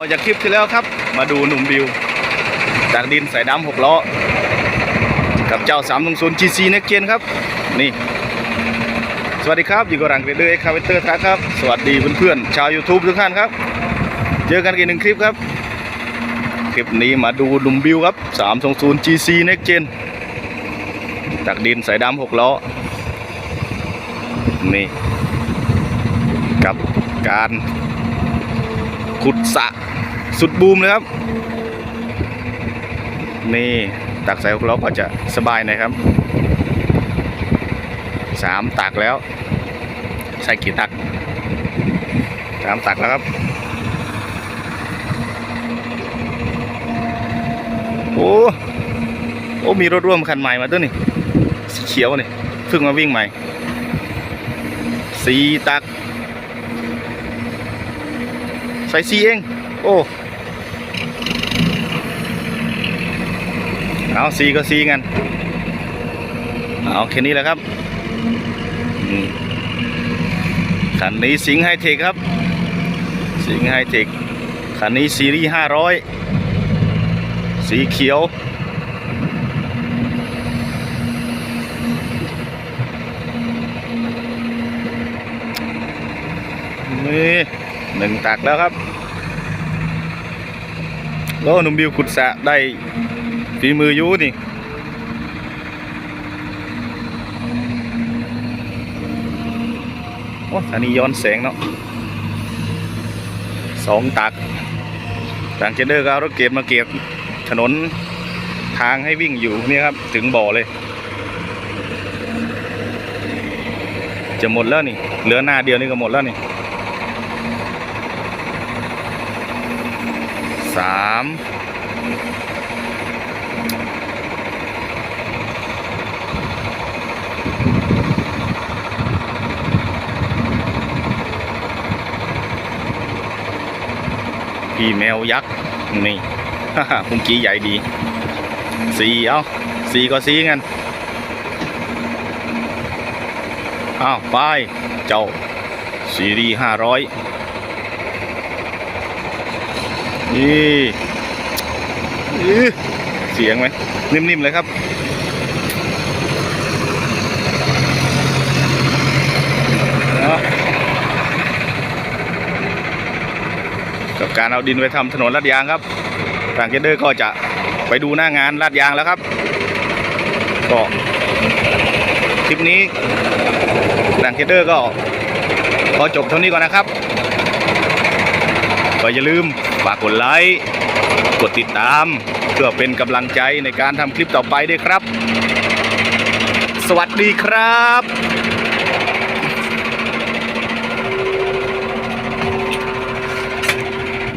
จากคลิปที่แล้วครับ มาดูหนุ่มบิว จากดินสายดำหกล้อ กับเจ้า3 2 0 GC Next Gen ครับ นี่ สวัสดีครับ อยู่กับรังเรเดอร์เอ็กคาเวเตอร์ทักครับ สวัสดีเพื่อนๆ ชาว YouTube ทุกท่านครับ เจอกันอีกหนึ่งคลิปครับ คลิปนี้มาดูหนุ่มบิวครับ320 GC Next Gen จากดินสายดำหกล้อ นี่ กับการขุดสระ สุดบูมเลยครับ นี่ตักใส่หกล้อก็จะสบายหนะครับสามตักแล้ว ใส่กี่ตักสามตักแล้วครับโอ้โอ้มีรถร่วมคันใหม่มาตัวนี่สีเขียวนี่เพิ่งมาวิ่งใหม่สีตัก ใส่ซีเอง โอ้ เอาซีก็ซีกัน เอาแค่นี้แหละครับคันนี้สิงห์ไฮเทคครับ สิงห์ไฮเทคคันนี้ซีรีส์500สีเขียว นี่หนึ่งตักแล้วครับโอ้หนุ่มบิวขุดสระได้ ฝีมือยูนี่โอ้อันนี้ย้อนแสงเนาะสองตักต่างเจเดอร์ก็เอารถเก็บมาเก็บถนนทางให้วิ่งอยู่นี่ครับ ถึงบ่อเลย จะหมดแล้วนี่ เหลือหน้าเดียวนี่ก็หมดแล้วนี่สาม พี่แมวยักษ์นี่พุงกี้ใหญ่ดีสีเอาสีก็สี่กันอ้าวไปเจ้าซีรีห้าร้อยนี่อ เสียงไหมนิ่มๆเลยครับกับการเอาดินไปทำถนนลาดยางครับทางเกเดอร์ก็จะไปดูหน้างานลาดยางแล้วครับก็คลิปนี้ทางเกเดอร์ก็ขอจบเท่านี้ก่อนนะครับ ก็อย่าลืมฝากกดไลค์ กดติดตามเพื่อเป็นกำลังใจในการทำคลิปต่อไปด้วยครับ สวัสดีครับ